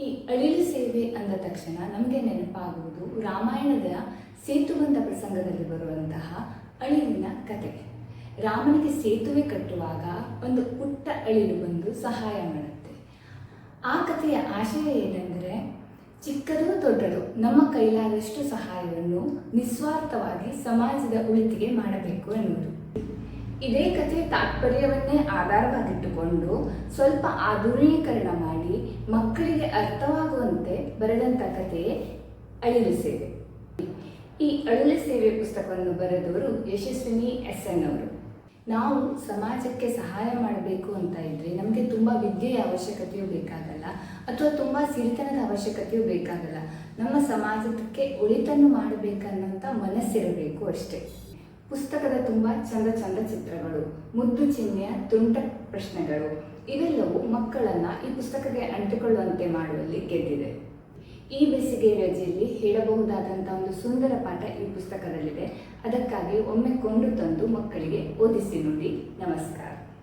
ಈ ಅಳಿಲು ಸೇವೆ ಅಂದ ತಕ್ಷಣ ನಮಗೆ ನೆನಪಾಗುವುದು ರಾಮಾಯಣದ ಸೇತುಬಂಧ ಪ್ರಸಂಗದಲ್ಲಿ ಬರುವಂತಹ ಅಳಿಲಿನ ಕತೆ. ರಾಮನಿಗೆ ಸೇತುವೆ ಕಟ್ಟುವಾಗ ಒಂದು ಪುಟ್ಟ ಅಳಿಲು ಬಂದು ಸಹಾಯ ಮಾಡುತ್ತೆ. ಆ ಕಥೆಯ ಆಶಯ ಏನೆಂದರೆ, ಚಿಕ್ಕದು ದೊಡ್ಡದು ನಮ್ಮ ಕೈಲಾದಷ್ಟು ಸಹಾಯವನ್ನು ನಿಸ್ವಾರ್ಥವಾಗಿ ಸಮಾಜದ ಉಳಿತಿಗೆ ಮಾಡಬೇಕು ಎನ್ನುವುದು. ಇದೇ ಕಥೆ ತಾತ್ಪರ್ಯವನ್ನೇ ಆಧಾರವಾಗಿಟ್ಟುಕೊಂಡು ಸ್ವಲ್ಪ ಆಧುನೀಕರಣ ಮಾಡಿ ಮಕ್ಕಳಿಗೆ ಅರ್ಥವಾಗುವಂತೆ ಬರೆದಂಥ ಕಥೆಯೇ ಅಳಿಲು ಸೇವೆ. ಈ ಅಳಿಲು ಸೇವೆ ಪುಸ್ತಕವನ್ನು ಬರೆದವರು ಯಶಸ್ವಿನಿ ಎಸ್ ಎನ್ ಅವರು. ನಾವು ಸಮಾಜಕ್ಕೆ ಸಹಾಯ ಮಾಡಬೇಕು ಅಂತ ಇದ್ರೆ ನಮಗೆ ತುಂಬ ವಿದ್ಯೆಯ ಅವಶ್ಯಕತೆಯೂ ಬೇಕಾಗಲ್ಲ, ಅಥವಾ ತುಂಬ ಸಿರಿತನದ ಅವಶ್ಯಕತೆಯೂ ಬೇಕಾಗಲ್ಲ. ನಮ್ಮ ಸಮಾಜಕ್ಕೆ ಒಳಿತನ್ನು ಮಾಡಬೇಕನ್ನೋಂಥ ಮನಸ್ಸಿರಬೇಕು ಅಷ್ಟೇ. ಪುಸ್ತಕದ ತುಂಬ ಚಂದ ಚಂದ ಚಿತ್ರಗಳು, ಮುದ್ದು ಚಿಹ್ನೆಯ ತುಂಟ ಪ್ರಶ್ನೆಗಳು ಇವೆಲ್ಲವೂ ಮಕ್ಕಳನ್ನ ಈ ಪುಸ್ತಕಕ್ಕೆ ಅಂಟಿಕೊಳ್ಳುವಂತೆ ಮಾಡುವಲ್ಲಿ ಗೆದ್ದಿದೆ ಈ ಬೇಸಿಗೆ ರಜೆಯಲ್ಲಿ ಹೇಳಬಹುದಾದಂಥ ಒಂದು ಸುಂದರ ಪಾಠ ಈ ಪುಸ್ತಕದಲ್ಲಿದೆ. ಅದಕ್ಕಾಗಿ ಒಮ್ಮೆ ಕೊಂಡು ತಂದು ಮಕ್ಕಳಿಗೆ ಓದಿಸಿ ನೋಡಿ. ನಮಸ್ಕಾರ.